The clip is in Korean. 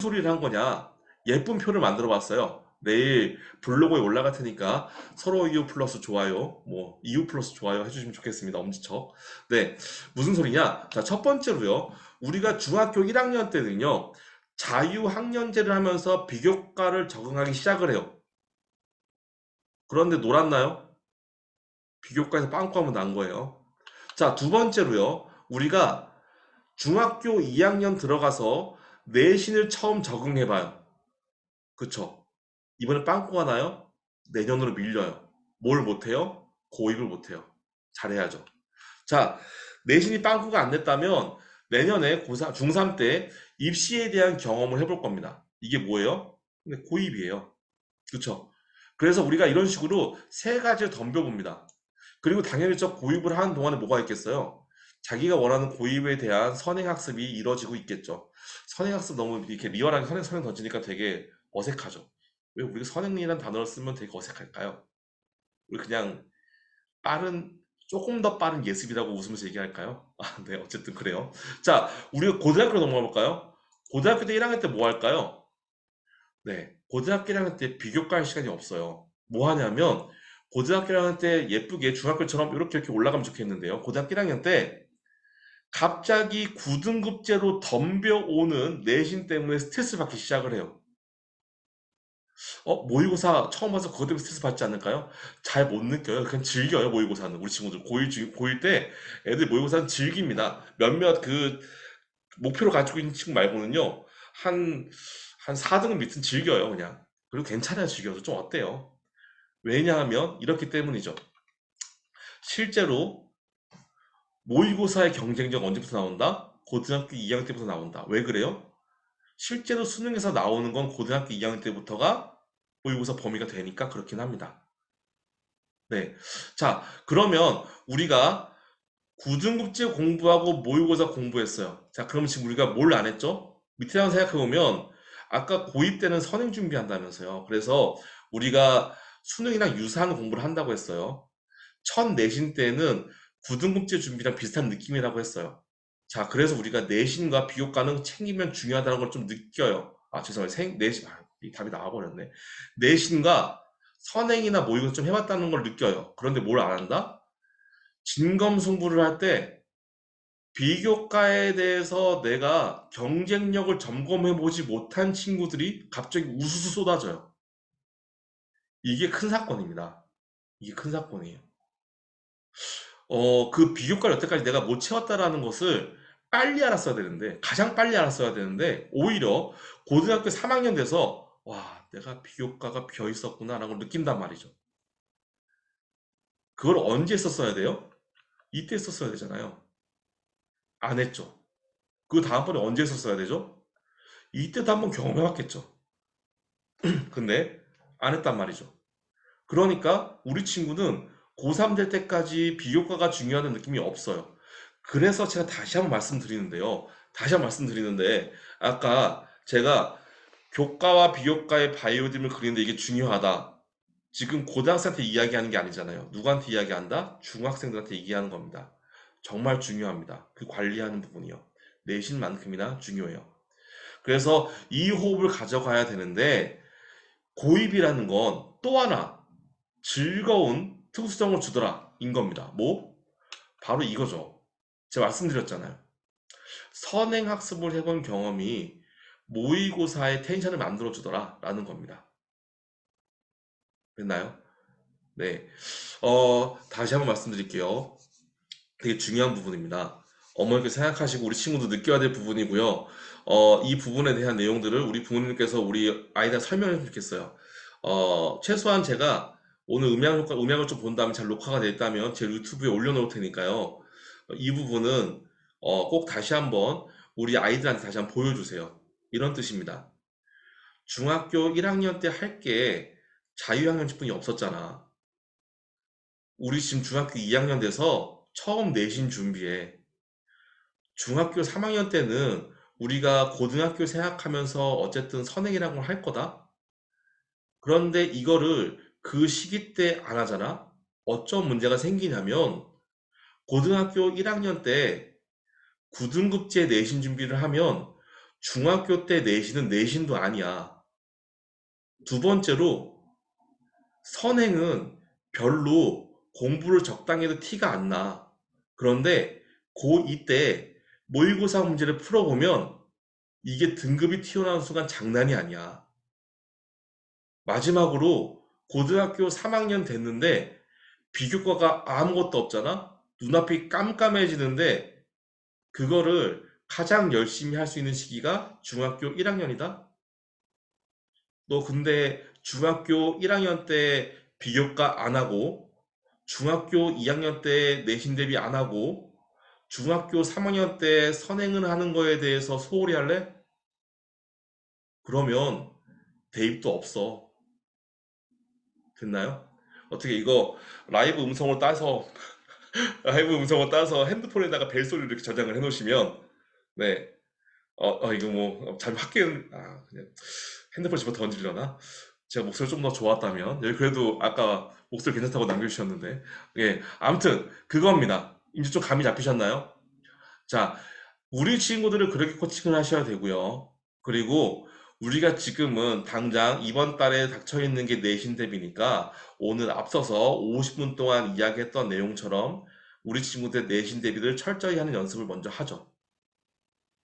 소리를 한 거냐? 예쁜 표를 만들어 봤어요. 내일 블로그에 올라갈 테니까 서로 이유 플러스 좋아요, 뭐 이유 플러스 좋아요 해주시면 좋겠습니다. 엄지척. 네, 무슨 소리냐? 자, 첫 번째로요. 우리가 중학교 1학년 때는요. 자유학년제를 하면서 비교과를 적응하기 시작을 해요. 그런데 놀았나요? 비교과에서 빵꾸 한번 난 거예요. 자, 두 번째로요. 우리가 중학교 2학년 들어가서 내신을 처음 적응해봐요. 그쵸? 이번에 빵꾸가 나요? 내년으로 밀려요. 뭘 못해요? 고입을 못해요. 잘해야죠. 자, 내신이 빵꾸가 안 냈다면 내년에 고3, 중3 때 입시에 대한 경험을 해볼 겁니다. 이게 뭐예요? 근데 고입이에요. 그쵸? 그래서 우리가 이런 식으로 세 가지를 덤벼봅니다. 그리고 당연히 저 고입을 하는 동안에 뭐가 있겠어요? 자기가 원하는 고입에 대한 선행학습이 이루어지고 있겠죠. 선행학습 너무 이렇게 리얼하게 선행, 선행 던지니까 되게 어색하죠. 왜 우리가 선행이라는 단어를 쓰면 되게 어색할까요? 우리 그냥 빠른, 조금 더 빠른 예습이라고 웃으면서 얘기할까요? 아, 네, 어쨌든 그래요. 자, 우리가 고등학교로 넘어가 볼까요? 고등학교 때 1학년 때 뭐 할까요? 네, 고등학교 1학년 때 비교과 할 시간이 없어요. 뭐 하냐면, 고등학교 1학년 때 예쁘게 중학교처럼 이렇게 이렇게 올라가면 좋겠는데요. 고등학교 1학년 때 갑자기 9등급제로 덤벼오는 내신 때문에 스트레스 받기 시작을 해요. 어, 모의고사 처음 봐서 그것 때문에 스트레스 받지 않을까요? 잘 못 느껴요. 그냥 즐겨요, 모의고사는. 우리 친구들. 고1, 중- 고1 때 애들 모의고사는 즐깁니다. 몇몇 그 목표를 가지고 있는 친구 말고는요, 한, 한 4등은 밑은 즐겨요, 그냥. 그리고 괜찮아요, 즐겨서. 좀 어때요? 왜냐하면 이렇기 때문이죠. 실제로 모의고사의 경쟁력 언제부터 나온다? 고등학교 2학년 때부터 나온다. 왜 그래요? 실제로 수능에서 나오는 건 고등학교 2학년 때부터가 모의고사 범위가 되니까 그렇긴 합니다. 네. 자, 그러면 우리가 9등급제 공부하고 모의고사 공부했어요. 자, 그러면 지금 우리가 뭘 안 했죠? 밑에 한번 생각해보면 아까 고2 때는 선행 준비한다면서요. 그래서 우리가 수능이랑 유사한 공부를 한다고 했어요. 첫 내신 때는 9등급제 준비랑 비슷한 느낌이라고 했어요. 자, 그래서 우리가 내신과 비교과는 챙기면 중요하다는 걸 좀 느껴요. 아, 죄송해요. 생, 내신, 아, 이 답이 나와버렸네. 내신과 선행이나 모의고사 좀 해봤다는 걸 느껴요. 그런데 뭘 안 한다? 진검승부를 할 때 비교과에 대해서 내가 경쟁력을 점검해보지 못한 친구들이 갑자기 우수수 쏟아져요. 이게 큰 사건입니다. 이게 큰 사건이에요. 어, 그 비교과를 여태까지 내가 못 채웠다라는 것을 빨리 알았어야 되는데, 가장 빨리 알았어야 되는데, 오히려 고등학교 3학년 돼서, 와, 내가 비교과가 비어 있었구나라고 느낀단 말이죠. 그걸 언제 했었어야 돼요? 이때 했었어야 되잖아요. 안 했죠. 그 다음번에 언제 했었어야 되죠? 이때도 한번 경험해봤겠죠. 근데 안 했단 말이죠. 그러니까 우리 친구는 고3 될 때까지 비교과가 중요하다는 느낌이 없어요. 그래서 제가 다시 한번 말씀드리는데요. 다시 한번 말씀드리는데 아까 제가 교과와 비교과의 바이오즘을 그리는데 이게 중요하다. 지금 고등학생한테 이야기하는 게 아니잖아요. 누구한테 이야기한다? 중학생들한테 얘기하는 겁니다. 정말 중요합니다. 그 관리하는 부분이요. 내신만큼이나 중요해요. 그래서 이 호흡을 가져가야 되는데 고입이라는 건 또 하나 즐거운 특수성을 주더라 인 겁니다. 뭐? 바로 이거죠. 제가 말씀드렸잖아요. 선행학습을 해본 경험이 모의고사의 텐션을 만들어주더라 라는 겁니다. 됐나요? 네. 어, 다시 한번 말씀드릴게요. 되게 중요한 부분입니다. 어머니께 생각하시고 우리 친구도 느껴야 될 부분이고요. 어, 이 부분에 대한 내용들을 우리 부모님께서 우리 아이들 설명해 주면 좋겠어요. 어, 최소한 제가 오늘 음향 효과, 음향을 좀 본 다음에 잘 녹화가 됐다면 제 유튜브에 올려놓을 테니까요. 이 부분은 어, 꼭 다시 한번 우리 아이들한테 다시 한번 보여주세요. 이런 뜻입니다. 중학교 1학년 때 할 게 자유학년뿐이 없었잖아. 우리 지금 중학교 2학년 돼서 처음 내신 준비해. 중학교 3학년 때는 우리가 고등학교 생각하면서 어쨌든 선행이라고 할 거다. 그런데 이거를 그 시기 때 안 하잖아? 어떤 문제가 생기냐면 고등학교 1학년 때 9등급제 내신 준비를 하면 중학교 때 내신은 내신도 아니야. 두 번째로 선행은 별로 공부를 적당히 해도 티가 안 나. 그런데 고2 때 모의고사 문제를 풀어보면 이게 등급이 튀어나오는 순간 장난이 아니야. 마지막으로 고등학교 3학년 됐는데 비교과가 아무것도 없잖아? 눈앞이 깜깜해지는데 그거를 가장 열심히 할 수 있는 시기가 중학교 1학년이다? 너 근데 중학교 1학년 때 비교과 안 하고 중학교 2학년 때 내신 대비 안 하고 중학교 3학년 때 선행을 하는 거에 대해서 소홀히 할래? 그러면 대입도 없어. 됐나요? 어떻게 이거 라이브 음성을 따서 라이브 음성을 따서 핸드폰에다가 벨 소리를 이렇게 저장을 해 놓으시면 네. 어, 어, 이거 뭐 잘못 학교 아 그냥 핸드폰 집어 던지려나? 제가 목소리 좀 더 좋았다면 여기 그래도 아까 목소리 괜찮다고 남겨주셨는데 예 아무튼 그겁니다. 이제 좀 감이 잡히셨나요? 자 우리 친구들을 그렇게 코칭을 하셔야 되고요. 그리고 우리가 지금은 당장 이번 달에 닥쳐 있는 게 내신 대비니까 오늘 앞서서 50분 동안 이야기했던 내용처럼 우리 친구들 내신 대비를 철저히 하는 연습을 먼저 하죠.